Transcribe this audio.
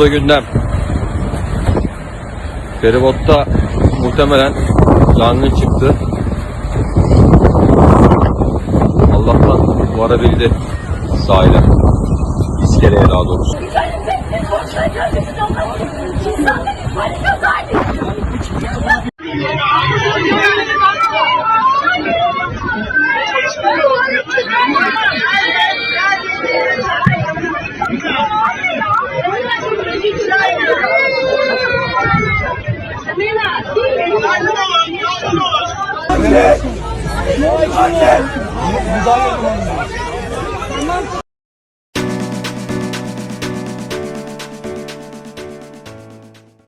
Foto gündem. Feribotta muhtemelen yangın çıktı. Allah'tan varabildi sahile. İskeleye daha doğrusu. Anne! Anne!